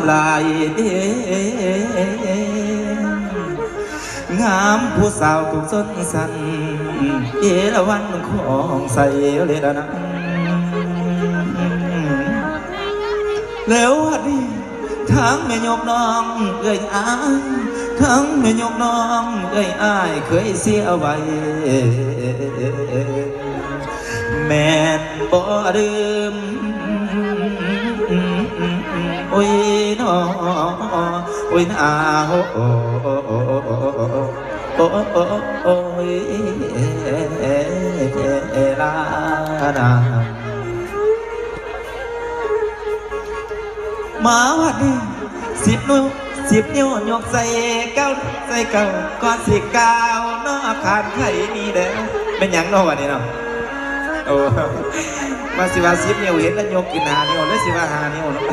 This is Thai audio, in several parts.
ำลายเดงามผู้สาวถูกสนสันเอราวันของใส่เลยละนะแล้ววันนี้ทั้งแม่ยกน้องเอ้ยอายทั้งแม่ยกน้องเอ้ยอายเคยเสียไว้แม่นบ่ลืมโอ้ย นอโอ้ยนาโอ้โอ้โอ้โอ้โอ้โอ้ยลานามาวันนี้สิบนิ้วสิบนิ้วยกใส่เก้าใส่เก้าก่อนสิก้าวนอขาดไข่นี่เด้อเป็นหยังเนาะวันนี้เนาะโอ้มาสิว่าสิบนิ้วเห็นแล้วยกกินหานิ้วแล้วสิว่าหานิ้วเนาะ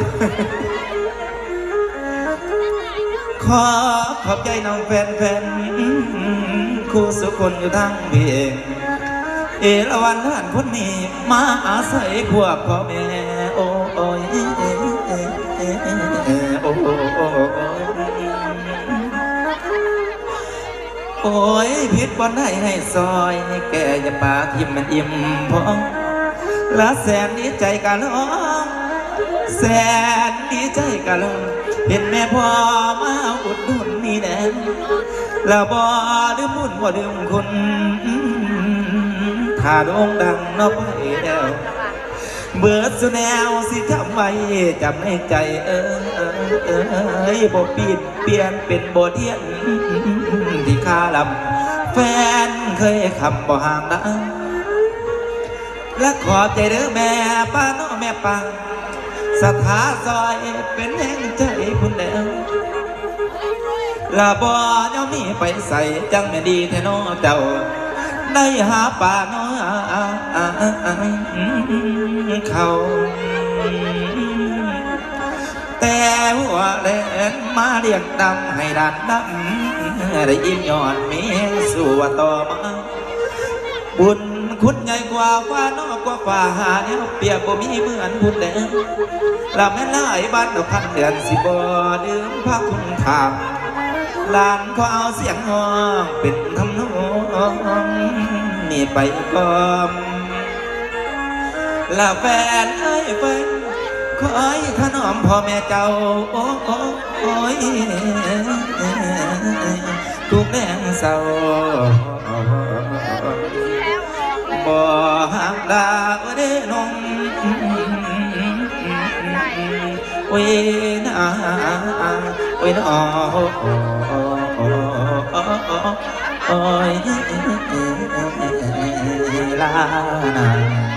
ขอขอบใจน้องแฟนแฟนคู่สุคนอยู่ทางเบียงเอราวันท่านคนนี้มาอาศัยพวกพ่อแม่โอ้โอ้ยโอ้โอ้โอ้โอ้ยผิดวันได้ให้ซอยให้แกอย่าปากทิมมันอิ่มพองละแสนดีใจกันร้องแสนดีใจกันร้อง เห็นแม่พ่อมาอุดหนุนนี่แน่แล้วบ่ลืมบุญบ่ลืมคุณถ้าโด่งดังนอกไปแล้วเบิดสุแนวสิทำไว้จำในใจเออเออเออเอ้ยบ่ปีนเปลี่ยนเป็นบ่เทียนที่ข้าลำแฟนเคยคำบ่ห่างนะและขอบใจเด้อแม่ป้าน้อแม่ปัง สถาซอยเป็นแห่งใจพุ่นแล้วละบ่เจ้ามีไปใส่จังไม่ดีแท้น้อเจ้าได้หาป่าน้อยเขาแต่หัวแหลนมาเรียกดำให้ดันดำได้อิ่มยอดเมียสู่ต่อมาบุญ คุณใหญ่กว่าฟ้านอกกว่าฟ้าหาเนี่ยเปียบบ่มีเหมือนบุญแล้วลาแม่นายบ้านดอกพันเดือนสิบ่ลืมพระคุณถามลานขอเอาเสียงห้องเป็นทำนองนี่ไปก่อนลาแฟนเอ้ยแฟนคอยถนอมพ่อแม่เจ้าโอ้โอ้ยทุกแดงเศร้า หักดาวเด้นงโอ้ยนาโอ้ยนอโอ้ยลานา